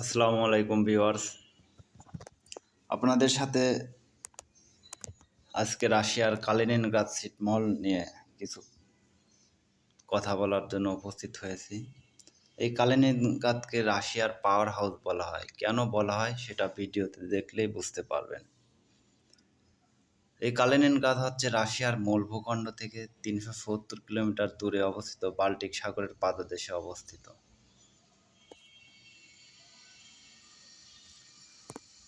আসসালামু আলাইকুম ভিউয়ার্স। আপনাদের সাথে আজকে রাশিয়ার কালিনিনগ্রাদ ছিটমহল নিয়ে কিছু কথা বলার জন্য উপস্থিত হয়েছি। এই কালিনিন কালিনিনগ্রাদকে রাশিয়ার পাওয়ার হাউস বলা হয়। কেন বলা হয় সেটা ভিডিওতে দেখলেই বুঝতে পারবেন। এই কালিনিন কালিনিনগ্রাদ হচ্ছে রাশিয়ার মূল ভূখণ্ড থেকে তিনশো সত্তর কিলোমিটার দূরে অবস্থিত বাল্টিক সাগরের পাদদেশে অবস্থিত।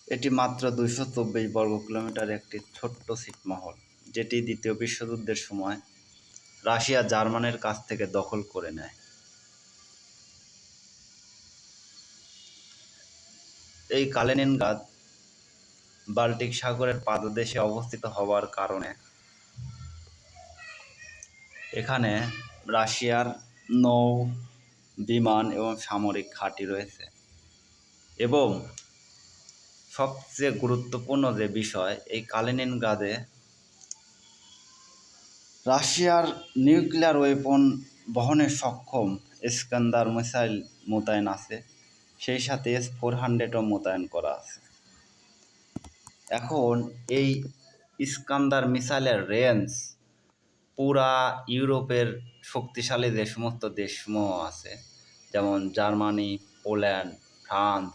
এটি মাত্র দুইশো চব্বিশ বর্গ কিলোমিটার একটি ছোট্ট ছিটমহল, যেটি দ্বিতীয় বিশ্বযুদ্ধের সময় রাশিয়া জার্মানের কাছ থেকে দখল করে নেয়। এই কালেনিনগ্রাদ বাল্টিক সাগরের পাদদেশে অবস্থিত হওয়ার কারণে এখানে রাশিয়ার নৌ, বিমান এবং সামরিক ঘাঁটি রয়েছে এবং সবচেয়ে গুরুত্বপূর্ণ যে বিষয়, এই কালিনিনগ্রাদে রাশিয়ার নিউক্লিয়ার ওয়েপন বহনে সক্ষম স্কান্দার মিসাইল মোতায়েন আছে। সেই সাথে এস ফোর হান্ড্রেডও মোতায়েন করা আছে। এখন এই ইস্কান্দার মিসাইলের রেঞ্জ পুরা ইউরোপের শক্তিশালী যে সমস্ত দেশসমূহ আছে, যেমন জার্মানি, পোল্যান্ড, ফ্রান্স,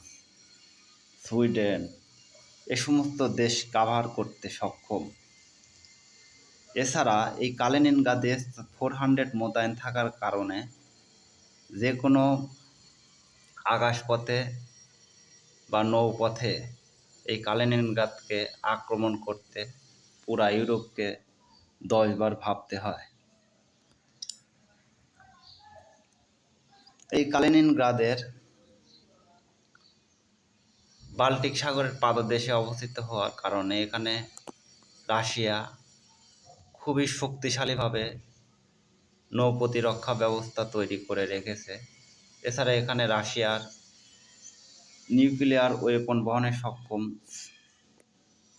সুইডেন এ সমস্ত দেশ কাভার করতে সক্ষম। এছাড়া এই কালেনিনগ্রাদে ফোর হান্ড্রেড মোতায়েন থাকার কারণে যে কোনো আকাশপথে বা নৌপথে এই কালেনিনগ্রাদকে আক্রমণ করতে পুরা ইউরোপকে দশবার ভাবতে হয়। এই কালিনিনগ্রাদের বাল্টিক সাগরের পাদদেশে অবস্থিত হওয়ার কারণে এখানে রাশিয়া খুবই শক্তিশালীভাবে নৌ প্রতিরক্ষা ব্যবস্থা তৈরি করে রেখেছে। এছাড়া এখানে রাশিয়ার নিউক্লিয়ার ওয়েপন বহনে সক্ষম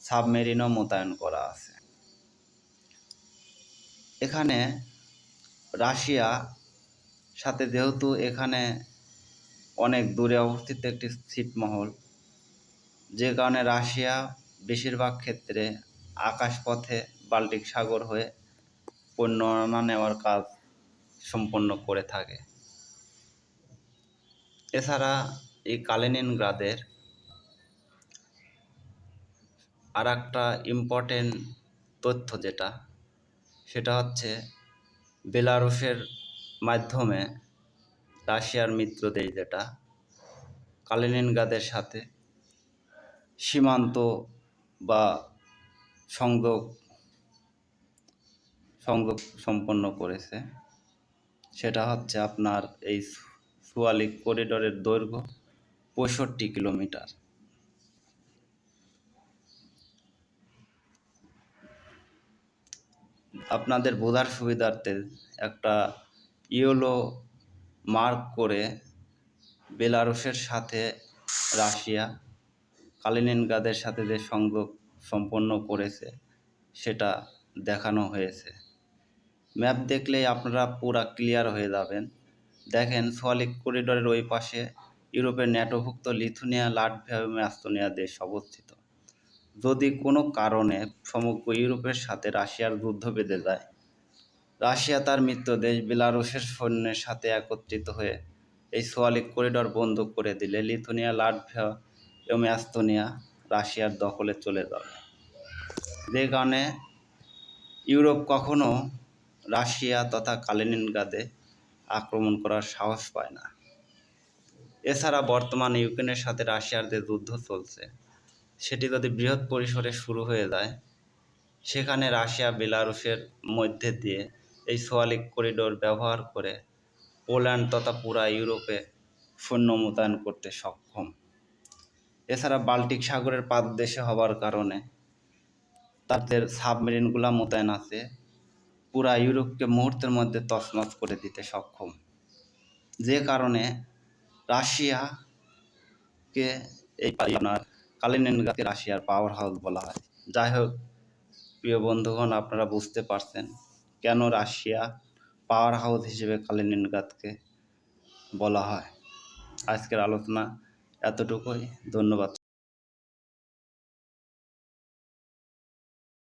সাবমেরিনও মোতায়েন করা আছে। এখানে রাশিয়া সাথে যেহেতু এখানে অনেক দূরে অবস্থিত একটি ছিটমহল যে কারণে রাশিয়া বেশিরভাগ ক্ষেত্রে আকাশপথে বাল্টিক সাগর হয়ে পণ্য আনা নেওয়ার কাজ সম্পন্ন করে থাকে। এছাড়া এই কালিনিনগ্রাদের আর একটা ইম্পর্টেন্ট তথ্য যেটা, সেটা হচ্ছে বেলারুশের মাধ্যমে রাশিয়ার মিত্র দেশ যেটা, কালিনিনগ্রাদের সাথে সীমান্ত বা সংযোগ সংযোগ সম্পন্ন করেছে। সেটা হচ্ছে আপনার এই সুয়ালিক করিডোরের দৈর্ঘ্য পঁয়ষট্টি কিলোমিটার। আপনাদের বোঝার সুবিধার্থে একটা ইয়েলো মার্ক করে বেলারুশের সাথে রাশিয়া কালিনিনগ্রাদের সাথে যে সংযোগ সম্পন্ন করেছে, সেটা দেখানো হয়েছে। ম্যাপ দেখলেই আপনারা পুরা ক্লিয়ার হয়ে যাবেন। দেখেন সোয়ালিক করিডোরের ওই পাশে ইউরোপের ন্যাটোভুক্ত লিথুনিয়া, লাটভিয়া এবং অ্যাস্তোনিয়া দেশ অবস্থিত। যদি কোনো কারণে সমগ্র ইউরোপের সাথে রাশিয়ার যুদ্ধ বেঁধে যায়, রাশিয়া তার মিত্র দেশ বেলারুশের সৈন্যের সাথে একত্রিত হয়ে এই সোয়ালিক করিডোর বন্ধ করে দিলে লিথুনিয়া, লাটভিয়া এবং অ্যাস্তোনিয়া রাশিয়ার দখলে চলে যাবে। যে কারণে ইউরোপ কখনো রাশিয়া তথা কালিনিনগ্রাদে আক্রমণ করার সাহস পায় না। এছাড়া বর্তমানে ইউক্রেনের সাথে রাশিয়ার যে যুদ্ধ চলছে, সেটি যদি বৃহৎ পরিসরে শুরু হয়ে যায়, সেখানে রাশিয়া বেলারুশের মধ্যে দিয়ে এই সোয়ালিক করিডোর ব্যবহার করে পোল্যান্ড তথা পুরা ইউরোপে সৈন্য মোতায়েন করতে সক্ষম। এছাড়া বাল্টিক সাগরের পাদদেশে হওয়ার কারণে তাদের সাবমেরিনগুলো মোতায়েন আছে। পুরা ইউরোপকে মুহূর্তের মধ্যে তছনছ করে দিতে সক্ষম। যে কারণে রাশিয়াকে এই আপনার কালিনিনগ্রাদকে রাশিয়ার পাওয়ার হাউস বলা হয়। যাই হোক, প্রিয় বন্ধুগণ, আপনারা বুঝতে পারছেন কেন রাশিয়া পাওয়ার হাউস হিসেবে কালিনিনগ্রাদকে বলা হয়। আজকের আলোচনা এতটুকুই ধন্যবাদ।